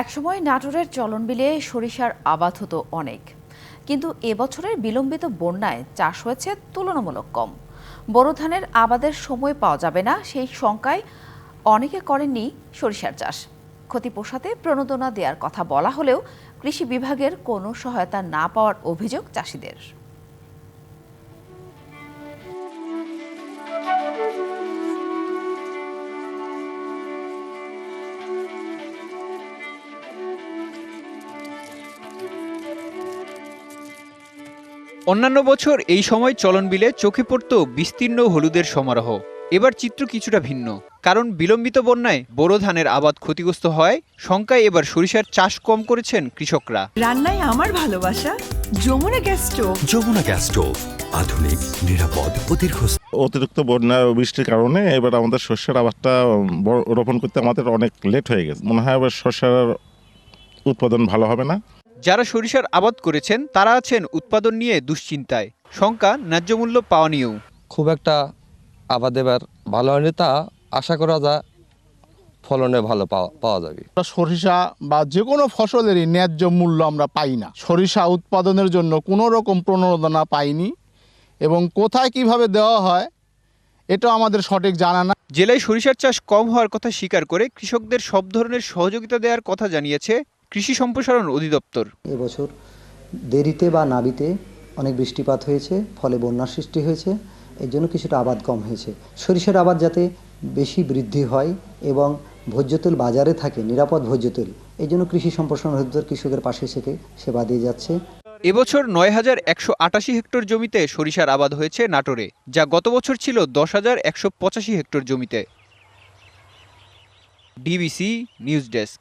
একসময় নাটোরের চলনবিলে সরিষার আবাদ হতো অনেক। কিন্তু এবছরের বিলম্বিত বন্যায় চাষ হয়েছে তুলনামূলক কম। বোরো ধানের আবাদের সময় পাওয়া যাবে না, সেই শঙ্কায় অনেকে করেননি সরিষার চাষ। ক্ষতি পোষাতে প্রণোদনা দেওয়ার কথা বলা হলেও কৃষি বিভাগের কোনো সহায়তা না পাওয়ার অভিযোগ চাষিদের। অন্যান্য বছর এই সময় চলন বিলে চোখে পড়ত বিস্তীর্ণ হলুদের সমারোহ। এবার চিত্র কিছুটা ভিন্ন। কারণ বিলম্বিত বন্যায় বোরো ধানের আবাদ ক্ষতিগ্রস্ত হয় শঙ্কায় এবার সরিষার চাষ কম করেছেন কৃষকরা। রান্নায় আমার ভালোবাসা Jamuna gas stove. Jamuna gas stove আধুনিক নিরাপদ ও দীর্ঘস্থায়ী। অতিরিক্ত বন্যা ও বৃষ্টির কারণে এবার আমাদের শস্যের আবাদটা রোপণ করতে আমাদের অনেক লেট হয়ে গেছে। মনে হয় এবার শস্যের উৎপাদন ভালো হবে না। যারা সরিষার আবাদ করেছেন তারা আছেন উৎপাদন নিয়ে দুশ্চিন্তায়। শঙ্কা ন্যায্য মূল্য পাওয়া নিয়েও। খুব একটা আবাদ এবার ভালো হয়নি তা আশা করা যায় ফলনে ভালো পাওয়া পাওয়া যাবে। আমরা সরিষা বা যে কোনো ফসলেরই ন্যায্য মূল্য আমরা পাই না। সরিষা উৎপাদনের জন্য কোনো রকম প্রণোদনা পাইনি এবং কোথায় কীভাবে দেওয়া হয় এটা আমাদের সঠিক জানা না। জেলায় সরিষার চাষ কম হওয়ার কথা স্বীকার করে কৃষকদের সব ধরনের সহযোগিতা দেওয়ার কথা জানিয়েছে কৃষি সম্প্রসারণ অধিদপ্তর। এবছর দেরিতে বা নাবিতে অনেক বৃষ্টিপাত হয়েছে ফলে বন্যার সৃষ্টি হয়েছে এর জন্য কিছুটা আবাদ কম হয়েছে। সরিষার আবাদ যাতে বেশি বৃদ্ধি হয় এবং ভোজ্য তেল বাজারে থাকে নিরাপদ ভোজ্য তেল এই জন্য কৃষি সম্প্রসারণ অধিদপ্তর কৃষকের পাশে থেকে সেবা দিয়ে যাচ্ছে। এবছর নয় হাজার একশো আটাশি হেক্টর জমিতে সরিষার আবাদ হয়েছে নাটোরে যা গত বছর ছিল দশ হাজার একশো পঁচাশি হেক্টর জমিতে। DBC news desk.